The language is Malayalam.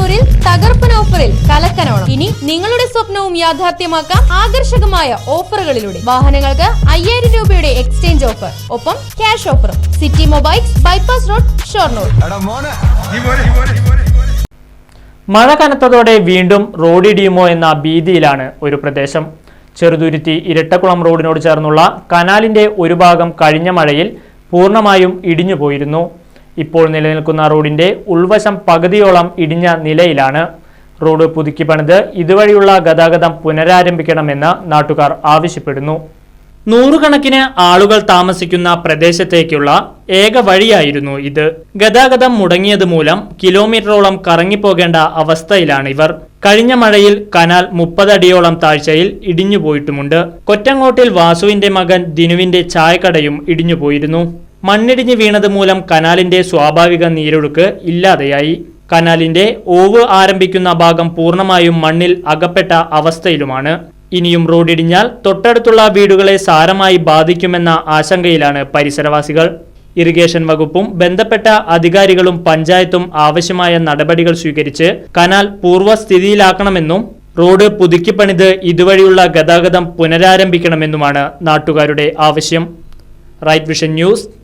ഷൊർണൂരിൽ തകർപ്പൻ ഓഫറിൽ കലക്കനോണം. ഇനി നിങ്ങളുടെ സ്വപ്നവും യാഥാർത്ഥ്യമാക്കാം ആകർഷകമായ ഓഫറുകളിലൂടെ. വാഹനങ്ങൾക്ക് അയ്യായിരം രൂപയുടെ എക്സ്ചേഞ്ച് ഓഫർ. ഒപ്പം ക്യാഷ് ഓഫറും. City mobiles bypass road Shoranur. മഴ കനത്തതോടെ വീണ്ടും റോഡിടിയുമോ എന്ന ഭീതിയിലാണ് ഒരു പ്രദേശം. ചെറുതുരുത്തി ഇരട്ടക്കുളം റോഡിനോട് ചേർന്നുള്ള കനാലിന്റെ ഒരു ഭാഗം കഴിഞ്ഞ മഴയിൽ പൂർണമായും ഇടിഞ്ഞുപോയിരുന്നു. ഇപ്പോൾ നിലനിൽക്കുന്ന റോഡിന്റെ ഉൾവശം പകുതിയോളം ഇടിഞ്ഞ നിലയിലാണ്. റോഡ് പുതുക്കി പണിത് ഇതുവഴിയുള്ള ഗതാഗതം പുനരാരംഭിക്കണമെന്ന് നാട്ടുകാർ ആവശ്യപ്പെടുന്നു. നൂറുകണക്കിന് ആളുകൾ താമസിക്കുന്ന പ്രദേശത്തേക്കുള്ള ഏക വഴിയായിരുന്നു ഇത്. ഗതാഗതം മുടങ്ങിയത് മൂലം കിലോമീറ്ററോളം കറങ്ങിപ്പോകേണ്ട അവസ്ഥയിലാണ് ഇവർ കഴിഞ്ഞ മഴയിൽ കനാൽ മുപ്പതടിയോളം താഴ്ചയിൽ ഇടിഞ്ഞുപോയിട്ടുമുണ്ട്. കൊറ്റങ്ങോട്ടിൽ വാസുവിന്റെ മകൻ ദിനുവിന്റെ ചായക്കടയും ഇടിഞ്ഞുപോയിരുന്നു. മണ്ണിടിഞ്ഞ് വീണത് മൂലം കനാലിന്റെ സ്വാഭാവിക നീരൊഴുക്ക് ഇല്ലാതെയായി. കനാലിന്റെ ഓവ് ആരംഭിക്കുന്ന ഭാഗം പൂർണമായും മണ്ണിൽ അകപ്പെട്ട അവസ്ഥയിലുമാണ്. ഇനിയും റോഡിടിഞ്ഞാൽ തൊട്ടടുത്തുള്ള വീടുകളെ സാരമായി ബാധിക്കുമെന്ന ആശങ്കയിലാണ് പരിസരവാസികൾ. ഇറിഗേഷൻ വകുപ്പും ബന്ധപ്പെട്ട അധികാരികളും പഞ്ചായത്തും ആവശ്യമായ നടപടികൾ സ്വീകരിച്ച് കനാൽ പൂർവസ്ഥിതിയിലാക്കണമെന്നും റോഡ് പുതുക്കിപ്പണിത് ഇതുവഴിയുള്ള ഗതാഗതം പുനരാരംഭിക്കണമെന്നുമാണ് നാട്ടുകാരുടെ ആവശ്യം. Right vision news